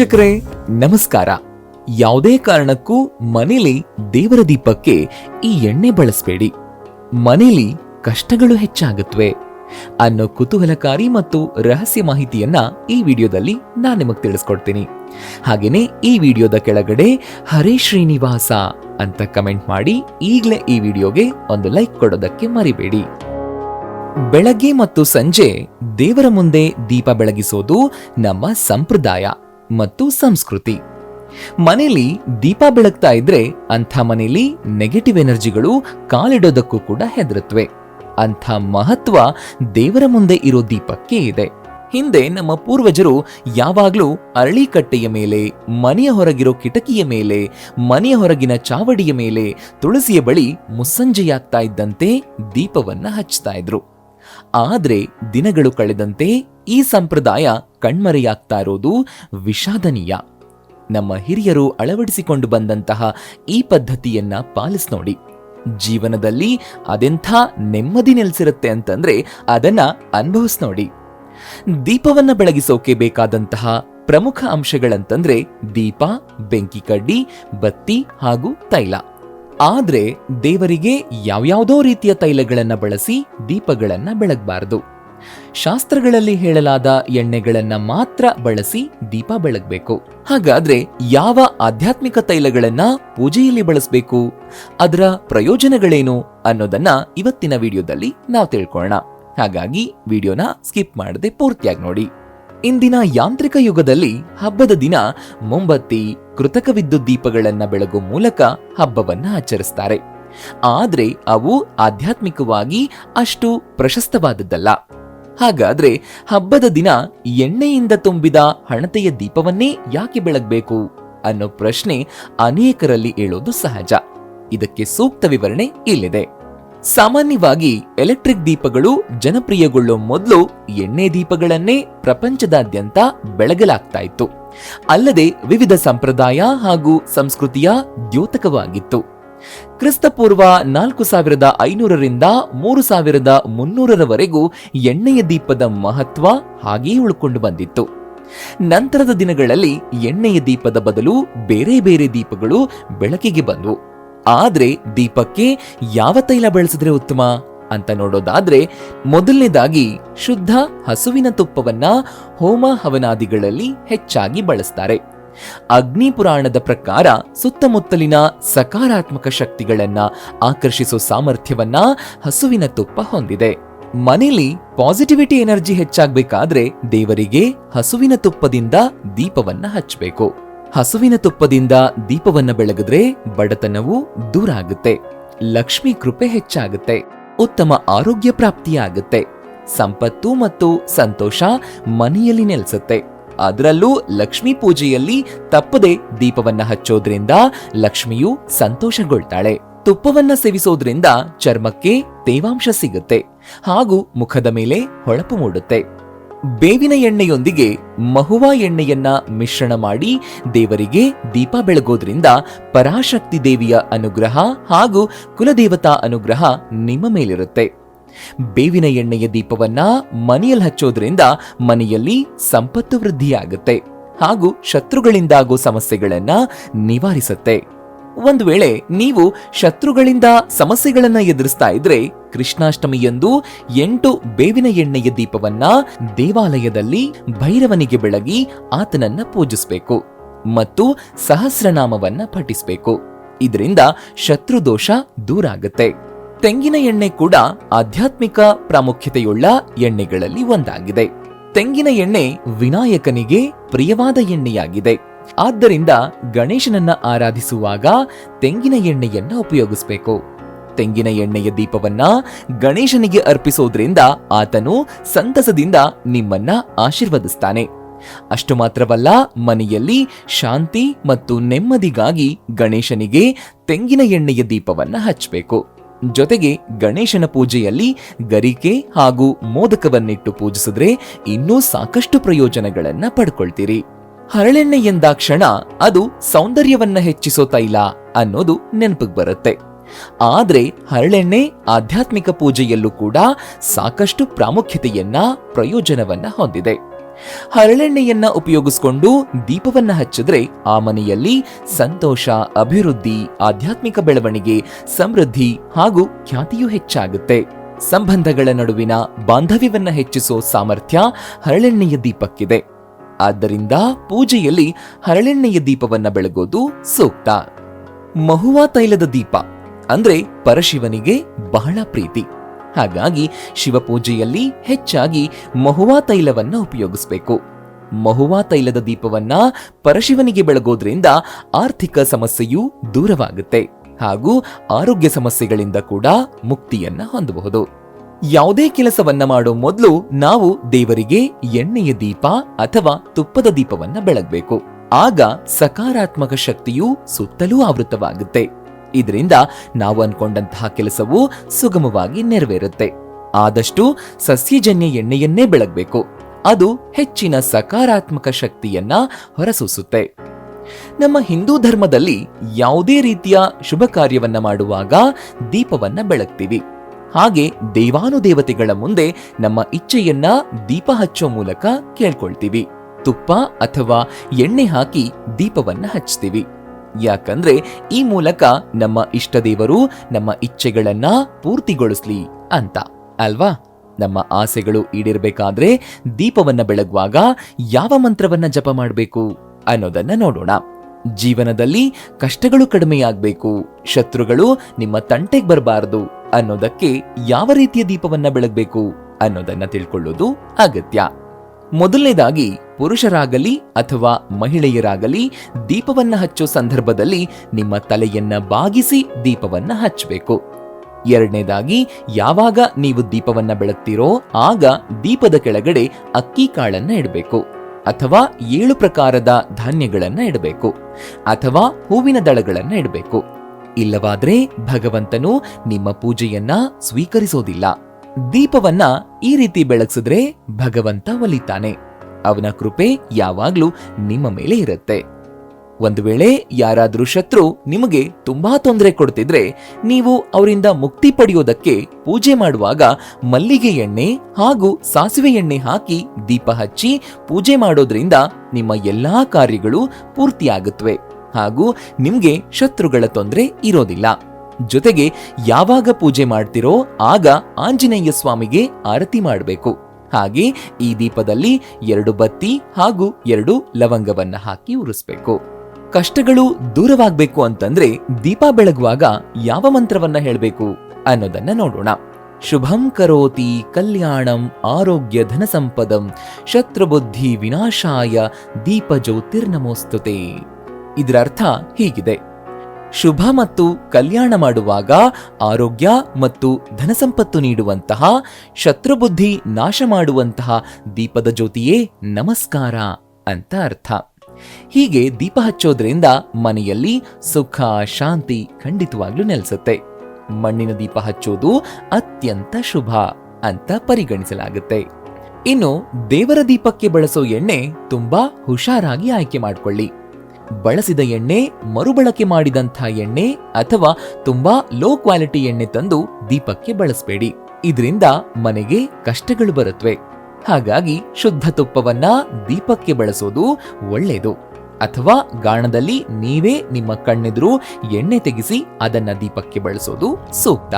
ವೀಕ್ಷಕರೇ, ನಮಸ್ಕಾರ. ಯಾವುದೇ ಕಾರಣಕ್ಕೂ ಮನೇಲಿ ದೇವರ ದೀಪಕ್ಕೆ ಈ ಎಣ್ಣೆ ಬಳಸಬೇಡಿ. ಮನೇಲಿ ಕಷ್ಟಗಳು ಹೆಚ್ಚಾಗುತ್ತವೆ ಅನ್ನೋ ಕುತೂಹಲಕಾರಿ ಮತ್ತು ರಹಸ್ಯ ಮಾಹಿತಿಯನ್ನ ಈ ವಿಡಿಯೋದಲ್ಲಿ ನಾನು ನಿಮಗೆ ತಿಳಿಸ್ಕೊಡ್ತೀನಿ. ಹಾಗೇನೆ ಈ ವಿಡಿಯೋದ ಕೆಳಗಡೆ ಹರೇ ಶ್ರೀನಿವಾಸ ಅಂತ ಕಮೆಂಟ್ ಮಾಡಿ ಈಗಲೇ ಈ ವಿಡಿಯೋಗೆ ಒಂದು ಲೈಕ್ ಕೊಡೋದಕ್ಕೆ ಮರಿಬೇಡಿ. ಬೆಳಗ್ಗೆ ಮತ್ತು ಸಂಜೆ ದೇವರ ಮುಂದೆ ದೀಪ ಬೆಳಗಿಸೋದು ನಮ್ಮ ಸಂಪ್ರದಾಯ. ಮತ್ತು ಸಂಸ್ಕೃತಿ. ಮನೆಯಲ್ಲಿ ದೀಪ ಬೆಳಗ್ತಾ ಇದ್ರೆ ಅಂಥ ಮನೆಯಲ್ಲಿ ನೆಗೆಟಿವ್ ಎನರ್ಜಿಗಳು ಕಾಲಿಡೋದಕ್ಕೂ ಕೂಡ ಹೆದರುತ್ತವೆ ಅಂಥ ಮಹತ್ವ ದೇವರ ಮುಂದೆ ಇರೋ ದೀಪಕ್ಕೆ ಇದೆ. ಹಿಂದೆ ನಮ್ಮ ಪೂರ್ವಜರು ಯಾವಾಗಲೂ ಅರಳಿಕಟ್ಟೆಯ ಮೇಲೆ, ಮನೆಯ ಹೊರಗಿರೋ ಕಿಟಕಿಯ ಮೇಲೆ, ಮನೆಯ ಹೊರಗಿನ ಚಾವಡಿಯ ಮೇಲೆ, ತುಳಸಿಯ ಬಳಿ ಮುಸ್ಸಂಜೆಯಾಗ್ತಾ ಇದ್ದಂತೆ ದೀಪವನ್ನ ಹಚ್ತಾ ಇದ್ರು. ಆದ್ರೆ ದಿನಗಳು ಕಳೆದಂತೆ ಈ ಸಂಪ್ರದಾಯ ಕಣ್ಮರೆಯಾಗ್ತಾ ಇರೋದು ವಿಷಾದನೀಯ. ನಮ್ಮ ಹಿರಿಯರು ಅಳವಡಿಸಿಕೊಂಡು ಬಂದಂತಹ ಈ ಪದ್ಧತಿಯನ್ನ ಪಾಲಿಸ್ ನೋಡಿ ಜೀವನದಲ್ಲಿ ಅದೆಂಥ ನೆಮ್ಮದಿ ನೆಲೆಸಿರುತ್ತೆ ಅಂತಂದ್ರೆ ಅದನ್ನ ಅನುಭವಿಸ್ ನೋಡಿ ದೀಪವನ್ನ ಬೆಳಗಿಸೋಕೆ ಬೇಕಾದಂತಹ ಪ್ರಮುಖ ಅಂಶಗಳಂತಂದ್ರೆ ದೀಪ, ಬೆಂಕಿ ಕಡ್ಡಿ, ಬತ್ತಿ ಹಾಗೂ ತೈಲ. ಆದ್ರೆ ದೇವರಿಗೆ ಯಾವ್ಯಾವುದೋ ರೀತಿಯ ತೈಲಗಳನ್ನ ಬಳಸಿ ದೀಪಗಳನ್ನ ಬೆಳಗಬಾರದು. ಶಾಸ್ತ್ರಗಳಲ್ಲಿ ಹೇಳಲಾದ ಎಣ್ಣೆಗಳನ್ನ ಮಾತ್ರ ಬಳಸಿ ದೀಪ ಬೆಳಗಬೇಕು. ಹಾಗಾದ್ರೆ ಯಾವ ಆಧ್ಯಾತ್ಮಿಕ ತೈಲಗಳನ್ನ ಪೂಜೆಯಲ್ಲಿ ಬಳಸಬೇಕು? ಅದರ ಪ್ರಯೋಜನಗಳೇನು ಅನ್ನೋದನ್ನ ಇವತ್ತಿನ ವಿಡಿಯೋದಲ್ಲಿ ನಾವು ತಿಳ್ಕೊಳ್ಳೋಣ ಹಾಗಾಗಿ ವಿಡಿಯೋನ ಸ್ಕಿಪ್ ಮಾಡದೆ ಪೂರ್ತಿಯಾಗಿ ನೋಡಿ. ಇಂದಿನ ಯಾಂತ್ರಿಕ ಯುಗದಲ್ಲಿ ಹಬ್ಬದ ದಿನ ಮೊಂಬತ್ತಿ ಕೃತಕ ವಿದ್ಯುತ್ ದೀಪಗಳನ್ನ ಬೆಳಗೋ ಮೂಲಕ ಹಬ್ಬವನ್ನ ಆಚರಿಸ್ತಾರೆ. ಆದರೆ ಅವು ಆಧ್ಯಾತ್ಮಿಕವಾಗಿ ಅಷ್ಟು ಪ್ರಶಸ್ತವಾದದ್ದಲ್ಲ. ಹಾಗಾದ್ರೆ ಹಬ್ಬದ ದಿನ ಎಣ್ಣೆಯಿಂದ ತುಂಬಿದ ಹಣತೆಯ ದೀಪವನ್ನೇ ಯಾಕೆ ಬೆಳಗಬೇಕು ಅನ್ನೋ ಪ್ರಶ್ನೆ ಅನೇಕರಲ್ಲಿ ಏಳೋದು ಸಹಜ. ಇದಕ್ಕೆ ಸೂಕ್ತ ವಿವರಣೆ ಇಲ್ಲಿದೆ. ಸಾಮಾನ್ಯವಾಗಿ ಎಲೆಕ್ಟ್ರಿಕ್ ದೀಪಗಳು ಜನಪ್ರಿಯಗೊಳ್ಳೋ ಮೊದಲು ಎಣ್ಣೆ ದೀಪಗಳನ್ನೇ ಪ್ರಪಂಚದಾದ್ಯಂತ ಬೆಳಗಲಾಗ್ತಾ ಇತ್ತು. ಅಲ್ಲದೆ ವಿವಿಧ ಸಂಪ್ರದಾಯ ಹಾಗೂ ಸಂಸ್ಕೃತಿಯ ದ್ಯೋತಕವಾಗಿತ್ತು. ಕ್ರಿಸ್ತಪೂರ್ವ ನಾಲ್ಕು ಸಾವಿರದ ಐನೂರರಿಂದ ಮೂರು ಸಾವಿರದ ಮುನ್ನೂರರವರೆಗೂ ಎಣ್ಣೆಯ ದೀಪದ ಮಹತ್ವ ಹಾಗೆಯೇ ಉಳ್ಕೊಂಡು ಬಂದಿತ್ತು. ನಂತರದ ದಿನಗಳಲ್ಲಿ ಎಣ್ಣೆಯ ದೀಪದ ಬದಲು ಬೇರೆ ಬೇರೆ ದೀಪಗಳು ಬೆಳಕಿಗೆ ಬಂದವು. ಆದ್ರೆ ದೀಪಕ್ಕೆ ಯಾವ ತೈಲ ಬಳಸಿದ್ರೆ ಉತ್ತಮ ಅಂತ ನೋಡೋದಾದ್ರೆ ಮೊದಲನೇದಾಗಿ ಶುದ್ಧ ಹಸುವಿನ ತುಪ್ಪವನ್ನ ಹೋಮ ಹವನಾದಿಗಳಲ್ಲಿ ಹೆಚ್ಚಾಗಿ ಬಳಸ್ತಾರೆ. ಅಗ್ನಿ ಪುರಾಣದ ಪ್ರಕಾರ ಸುತ್ತಮುತ್ತಲಿನ ಸಕಾರಾತ್ಮಕ ಶಕ್ತಿಗಳನ್ನ ಆಕರ್ಷಿಸೋ ಸಾಮರ್ಥ್ಯವನ್ನ ಹಸುವಿನ ತುಪ್ಪ ಹೊಂದಿದೆ. ಮನೆಯಲ್ಲಿ ಪಾಸಿಟಿವಿಟಿ ಎನರ್ಜಿ ಹೆಚ್ಚಾಗಬೇಕಾದ್ರೆ ದೇವರಿಗೆ ಹಸುವಿನ ತುಪ್ಪದಿಂದ ದೀಪವನ್ನ ಹಚ್ಚಬೇಕು ಹಸುವಿನ ತುಪ್ಪದಿಂದ ದೀಪವನ್ನ ಬೆಳಗಿದ್ರೆ ಬಡತನವು ದೂರ ಆಗುತ್ತೆ. ಲಕ್ಷ್ಮಿ ಕೃಪೆ ಹೆಚ್ಚಾಗುತ್ತೆ. ಉತ್ತಮ ಆರೋಗ್ಯ ಪ್ರಾಪ್ತಿಯಾಗುತ್ತೆ. ಸಂಪತ್ತು ಮತ್ತು ಸಂತೋಷ ಮನೆಯಲ್ಲಿ ನೆಲೆಸುತ್ತೆ. ಅದರಲ್ಲೂ ಲಕ್ಷ್ಮೀ ಪೂಜೆಯಲ್ಲಿ ತಪ್ಪದೆ ದೀಪವನ್ನ ಹಚ್ಚೋದ್ರಿಂದ ಲಕ್ಷ್ಮಿಯು ಸಂತೋಷಗೊಳ್ತಾಳೆ. ತುಪ್ಪವನ್ನ ಸೇವಿಸೋದ್ರಿಂದ ಚರ್ಮಕ್ಕೆ ತೇವಾಂಶ ಸಿಗುತ್ತೆ ಹಾಗೂ ಮುಖದ ಮೇಲೆ ಹೊಳಪು ಮೂಡುತ್ತೆ. ಬೇವಿನ ಎಣ್ಣೆಯೊಂದಿಗೆ ಮಹುವಾ ಎಣ್ಣೆಯನ್ನ ಮಿಶ್ರಣ ಮಾಡಿ ದೇವರಿಗೆ ದೀಪ ಬೆಳಗೋದ್ರಿಂದ ಪರಾಶಕ್ತಿ ದೇವಿಯ ಅನುಗ್ರಹ ಹಾಗೂ ಕುಲದೇವತಾ ಅನುಗ್ರಹ ನಿಮ್ಮ ಮೇಲಿರುತ್ತೆ. ಬೇವಿನ ಎಣ್ಣೆಯ ದೀಪವನ್ನ ಮನೆಯಲ್ಲಿ ಹಚ್ಚೋದ್ರಿಂದ ಮನೆಯಲ್ಲಿ ಸಂಪತ್ತು ವೃದ್ಧಿಯಾಗುತ್ತೆ ಹಾಗೂ ಶತ್ರುಗಳಿಂದಾಗೋ ಸಮಸ್ಯೆಗಳನ್ನ ನಿವಾರಿಸುತ್ತೆ. ಒಂದು ವೇಳೆ ನೀವು ಶತ್ರುಗಳಿಂದ ಸಮಸ್ಯೆಗಳನ್ನ ಎದುರಿಸ್ತಾ ಇದ್ರೆ ಕೃಷ್ಣಾಷ್ಟಮಿಯಂದು ಎಂಟು ಬೇವಿನ ಎಣ್ಣೆಯ ದೀಪವನ್ನ ದೇವಾಲಯದಲ್ಲಿ ಭೈರವನಿಗೆ ಬೆಳಗಿ ಆತನನ್ನ ಪೂಜಿಸಬೇಕು ಮತ್ತು ಸಹಸ್ರನಾಮವನ್ನ ಪಠಿಸಬೇಕು. ಇದರಿಂದ ಶತ್ರುದೋಷ ದೂರ ಆಗುತ್ತೆ ತೆಂಗಿನ ಎಣ್ಣೆ ಕೂಡ ಆಧ್ಯಾತ್ಮಿಕ ಪ್ರಾಮುಖ್ಯತೆಯುಳ್ಳ ಎಣ್ಣೆಗಳಲ್ಲಿ ಒಂದಾಗಿದೆ. ತೆಂಗಿನ ಎಣ್ಣೆ ವಿನಾಯಕನಿಗೆ ಪ್ರಿಯವಾದ ಎಣ್ಣೆಯಾಗಿದೆ. ಆದ್ದರಿಂದ ಗಣೇಶನನ್ನ ಆರಾಧಿಸುವಾಗ ತೆಂಗಿನ ಎಣ್ಣೆಯನ್ನ ಉಪಯೋಗಿಸಬೇಕು. ತೆಂಗಿನ ಎಣ್ಣೆಯ ದೀಪವನ್ನ ಗಣೇಶನಿಗೆ ಅರ್ಪಿಸೋದ್ರಿಂದ ಆತನು ಸಂತಸದಿಂದ ನಿಮ್ಮನ್ನ ಆಶೀರ್ವದಿಸ್ತಾನೆ. ಅಷ್ಟು ಮಾತ್ರವಲ್ಲ, ಮನೆಯಲ್ಲಿ ಶಾಂತಿ ಮತ್ತು ನೆಮ್ಮದಿಗಾಗಿ ಗಣೇಶನಿಗೆ ತೆಂಗಿನ ಎಣ್ಣೆಯ ದೀಪವನ್ನ ಹಚ್ಚಬೇಕು ಜೊತೆಗೆ ಗಣೇಶನ ಪೂಜೆಯಲ್ಲಿ ಗರಿಕೆ ಹಾಗೂ ಮೋದಕವನ್ನಿಟ್ಟು ಪೂಜಿಸಿದ್ರೆ ಇನ್ನೂ ಸಾಕಷ್ಟು ಪ್ರಯೋಜನಗಳನ್ನ ಪಡ್ಕೊಳ್ತೀರಿ. ಹರಳೆಣ್ಣೆ ಎಂದಾಕ್ಷಣ ಅದು ಸೌಂದರ್ಯವನ್ನ ಹೆಚ್ಚಿಸೋ ತೈಲ ಅನ್ನೋದು ನೆನಪಿಗೆ ಬರುತ್ತೆ. ಆದ್ರೆ ಹರಳೆಣ್ಣೆ ಆಧ್ಯಾತ್ಮಿಕ ಪೂಜೆಯಲ್ಲೂ ಕೂಡ ಸಾಕಷ್ಟು ಪ್ರಾಮುಖ್ಯತೆಯನ್ನ ಪ್ರಯೋಜನವನ್ನ ಹೊಂದಿದೆ. ಹರಳೆಣ್ಣೆಯನ್ನ ಉಪಯೋಗಿಸಿಕೊಂಡು ದೀಪವನ್ನ ಹಚ್ಚಿದ್ರೆ ಆ ಮನೆಯಲ್ಲಿ ಸಂತೋಷ, ಅಭಿವೃದ್ಧಿ, ಆಧ್ಯಾತ್ಮಿಕ ಬೆಳವಣಿಗೆ, ಸಮೃದ್ಧಿ ಹಾಗೂ ಖ್ಯಾತಿಯೂ ಹೆಚ್ಚಾಗುತ್ತೆ. ಸಂಬಂಧಗಳ ನಡುವಿನ ಬಾಂಧವ್ಯವನ್ನ ಹೆಚ್ಚಿಸೋ ಸಾಮರ್ಥ್ಯ ಹರಳೆಣ್ಣೆಯ ದೀಪಕ್ಕಿದೆ. ಆದ್ದರಿಂದ ಪೂಜೆಯಲ್ಲಿ ಹರಳೆಣ್ಣೆಯ ದೀಪವನ್ನ ಬೆಳಗೋದು ಸೂಕ್ತ. ಮಹುವಾ ತೈಲದ ದೀಪ ಅಂದ್ರೆ ಪರಶಿವನಿಗೆ ಬಹಳ ಪ್ರೀತಿ. ಹಾಗಾಗಿ ಶಿವಪೂಜೆಯಲ್ಲಿ ಹೆಚ್ಚಾಗಿ ಮಹುವಾ ತೈಲವನ್ನು ಉಪಯೋಗಿಸಬೇಕು. ಮಹುವಾ ತೈಲದ ದೀಪವನ್ನ ಪರಶಿವನಿಗೆ ಬೆಳಗೋದ್ರಿಂದ ಆರ್ಥಿಕ ಸಮಸ್ಯೆಯೂ ದೂರವಾಗುತ್ತೆ ಹಾಗೂ ಆರೋಗ್ಯ ಸಮಸ್ಯೆಗಳಿಂದ ಕೂಡ ಮುಕ್ತಿಯನ್ನ ಹೊಂದಬಹುದು. ಯಾವುದೇ ಕೆಲಸವನ್ನ ಮಾಡೋ ಮೊದಲು ನಾವು ದೇವರಿಗೆ ಎಣ್ಣೆಯ ದೀಪ ಅಥವಾ ತುಪ್ಪದ ದೀಪವನ್ನ ಬೆಳಗಬೇಕು. ಆಗ ಸಕಾರಾತ್ಮಕ ಶಕ್ತಿಯು ಸುತ್ತಲೂ ಆವೃತವಾಗುತ್ತೆ. ಇದರಿಂದ ನಾವು ಅನ್ಕೊಂಡಂತಹ ಕೆಲಸವು ಸುಗಮವಾಗಿ ನೆರವೇರುತ್ತೆ. ಆದಷ್ಟು ಸಸ್ಯಜನ್ಯ ಎಣ್ಣೆಯನ್ನೇ ಬೆಳಗಬೇಕು. ಅದು ಹೆಚ್ಚಿನ ಸಕಾರಾತ್ಮಕ ಶಕ್ತಿಯನ್ನ ಹೊರಸೂಸುತ್ತೆ. ನಮ್ಮ ಹಿಂದೂ ಧರ್ಮದಲ್ಲಿ ಯಾವುದೇ ರೀತಿಯ ಶುಭ ಕಾರ್ಯವನ್ನ ಮಾಡುವಾಗ ದೀಪವನ್ನ ಬೆಳಗ್ತೀವಿ. ಹಾಗೆ ದೇವಾನುದೇವತೆಗಳ ಮುಂದೆ ನಮ್ಮ ಇಚ್ಛೆಯನ್ನ ದೀಪ ಹಚ್ಚೋ ಮೂಲಕ ಕೇಳ್ಕೊಳ್ತೀವಿ. ತುಪ್ಪ ಅಥವಾ ಎಣ್ಣೆ ಹಾಕಿ ದೀಪವನ್ನ ಹಚ್ತೀವಿ. ಯಾಕಂದ್ರೆ ಈ ಮೂಲಕ ನಮ್ಮ ಇಷ್ಟದೇವರು ನಮ್ಮ ಇಚ್ಛೆಗಳನ್ನ ಪೂರ್ತಿಗೊಳಿಸ್ಲಿ ಅಂತ, ಅಲ್ವಾ? ನಮ್ಮ ಆಸೆಗಳು ಈಡೇರ್ಬೇಕಾದ್ರೆ ದೀಪವನ್ನ ಬೆಳಗುವಾಗ ಯಾವ ಮಂತ್ರವನ್ನ ಜಪ ಮಾಡಬೇಕು ಅನ್ನೋದನ್ನ ನೋಡೋಣ. ಜೀವನದಲ್ಲಿ ಕಷ್ಟಗಳು ಕಡಿಮೆಯಾಗಬೇಕು, ಶತ್ರುಗಳು ನಿಮ್ಮ ತಂಟೆಗೆ ಬರಬಾರದು ಅನ್ನೋದಕ್ಕೆ ಯಾವ ರೀತಿಯ ದೀಪವನ್ನ ಬೆಳಗಬೇಕು ಅನ್ನೋದನ್ನ ತಿಳ್ಕೊಳ್ಳೋದು ಅಗತ್ಯ. ಮೊದಲನೇದಾಗಿ ಪುರುಷರಾಗಲಿ ಅಥವಾ ಮಹಿಳೆಯರಾಗಲಿ ದೀಪವನ್ನು ಹಚ್ಚೋ ಸಂದರ್ಭದಲ್ಲಿ ನಿಮ್ಮ ತಲೆಯನ್ನ ಬಾಗಿಸಿ ದೀಪವನ್ನು ಹಚ್ಚಬೇಕು. ಎರಡನೇದಾಗಿ, ಯಾವಾಗ ನೀವು ದೀಪವನ್ನು ಬೆಳಗ್ತೀರೋ ಆಗ ದೀಪದ ಕೆಳಗಡೆ ಅಕ್ಕಿ ಕಾಳನ್ನ ಇಡಬೇಕು ಅಥವಾ ಏಳು ಪ್ರಕಾರದ ಧಾನ್ಯಗಳನ್ನು ಇಡಬೇಕು ಅಥವಾ ಹೂವಿನ ದಳಗಳನ್ನು ಇಡಬೇಕು. ಇಲ್ಲವಾದ್ರೆ ಭಗವಂತನು ನಿಮ್ಮ ಪೂಜೆಯನ್ನ ಸ್ವೀಕರಿಸೋದಿಲ್ಲ. ದೀಪವನ್ನ ಈ ರೀತಿ ಬೆಳಗ್ಸಿದ್ರೆ ಭಗವಂತ ಒಲಿತಾನೆ. ಅವನ ಕೃಪೆ ಯಾವಾಗ್ಲೂ ನಿಮ್ಮ ಮೇಲೆ ಇರುತ್ತೆ. ಒಂದು ವೇಳೆ ಯಾರಾದ್ರೂ ಶತ್ರು ನಿಮಗೆ ತುಂಬಾ ತೊಂದರೆ ಕೊಡ್ತಿದ್ರೆ, ನೀವು ಅವರಿಂದ ಮುಕ್ತಿ ಪಡೆಯೋದಕ್ಕೆ ಪೂಜೆ ಮಾಡುವಾಗ ಮಲ್ಲಿಗೆ ಎಣ್ಣೆ ಹಾಗೂ ಸಾಸಿವೆ ಎಣ್ಣೆ ಹಾಕಿ ದೀಪ ಹಚ್ಚಿ ಪೂಜೆ ಮಾಡೋದ್ರಿಂದ ನಿಮ್ಮ ಎಲ್ಲಾ ಕಾರ್ಯಗಳು ಪೂರ್ತಿಯಾಗುತ್ತವೆ ಹಾಗೂ ನಿಮ್ಗೆ ಶತ್ರುಗಳ ತೊಂದರೆ ಇರೋದಿಲ್ಲ. ಜೊತೆಗೆ ಯಾವಾಗ ಪೂಜೆ ಮಾಡ್ತಿರೋ ಆಗ ಆಂಜನೇಯ ಸ್ವಾಮಿಗೆ ಆರತಿ ಮಾಡಬೇಕು. ಹಾಗೆ ಈ ದೀಪದಲ್ಲಿ ಎರಡು ಬತ್ತಿ ಹಾಗೂ ಎರಡು ಲವಂಗವನ್ನ ಹಾಕಿ ಉರಿಸ್ಬೇಕು. ಕಷ್ಟಗಳು ದೂರವಾಗಬೇಕು ಅಂತಂದ್ರೆ ದೀಪ ಬೆಳಗುವಾಗ ಯಾವ ಮಂತ್ರವನ್ನ ಹೇಳಬೇಕು ಅನ್ನೋದನ್ನ ನೋಡೋಣ. ಶುಭಂ ಕರೋತಿ ಕಲ್ಯಾಣಂ ಆರೋಗ್ಯ ಧನ ಸಂಪದಂ ಶತ್ರುಬುದ್ಧಿ ವಿನಾಶಾಯ ದೀಪ ಜ್ಯೋತಿರ್ನಮೋಸ್ತುತೆ. ಇದರ ಅರ್ಥ ಹೀಗಿದೆ. ಶುಭ ಮತ್ತು ಕಲ್ಯಾಣ ಮಾಡುವಾಗ ಆರೋಗ್ಯ ಮತ್ತು ಧನಸಂಪತ್ತು ನೀಡುವಂತಹ, ಶತ್ರುಬುದ್ಧಿ ನಾಶ ಮಾಡುವಂತಹ ದೀಪದ ಜ್ಯೋತಿಯೇ ನಮಸ್ಕಾರ ಅಂತ ಅರ್ಥ. ಹೀಗೆ ದೀಪ ಹಚ್ಚೋದ್ರಿಂದ ಮನೆಯಲ್ಲಿ ಸುಖ, ಶಾಂತಿ ಖಂಡಿತವಾಗ್ಲೂ ನೆಲೆಸುತ್ತೆ. ಮಣ್ಣಿನ ದೀಪ ಹಚ್ಚೋದು ಅತ್ಯಂತ ಶುಭ ಅಂತ ಪರಿಗಣಿಸಲಾಗುತ್ತೆ. ಇನ್ನು ದೇವರ ದೀಪಕ್ಕೆ ಬಳಸೋ ಎಣ್ಣೆ ತುಂಬಾ ಹುಷಾರಾಗಿ ಆಯ್ಕೆ ಮಾಡ್ಕೊಳ್ಳಿ. ಬಳಸಿದ ಎಣ್ಣೆ, ಮರುಬಳಕೆ ಮಾಡಿದಂಥ ಎಣ್ಣೆ ಅಥವಾ ತುಂಬಾ ಲೋ ಕ್ವಾಲಿಟಿ ಎಣ್ಣೆ ತಂದು ದೀಪಕ್ಕೆ ಬಳಸಬೇಡಿ. ಇದರಿಂದ ಮನೆಗೆ ಕಷ್ಟಗಳು ಬರುತ್ತವೆ ಹಾಗಾಗಿ ಶುದ್ಧ ತುಪ್ಪವನ್ನ ದೀಪಕ್ಕೆ ಬಳಸೋದು ಒಳ್ಳೆಯದು. ಅಥವಾ ಗಾಣದಲ್ಲಿ ನೀವೇ ನಿಮ್ಮ ಕಣ್ಣೆದುರು ಎಣ್ಣೆ ತೆಗೆಸಿ ಅದನ್ನ ದೀಪಕ್ಕೆ ಬಳಸೋದು ಸೂಕ್ತ.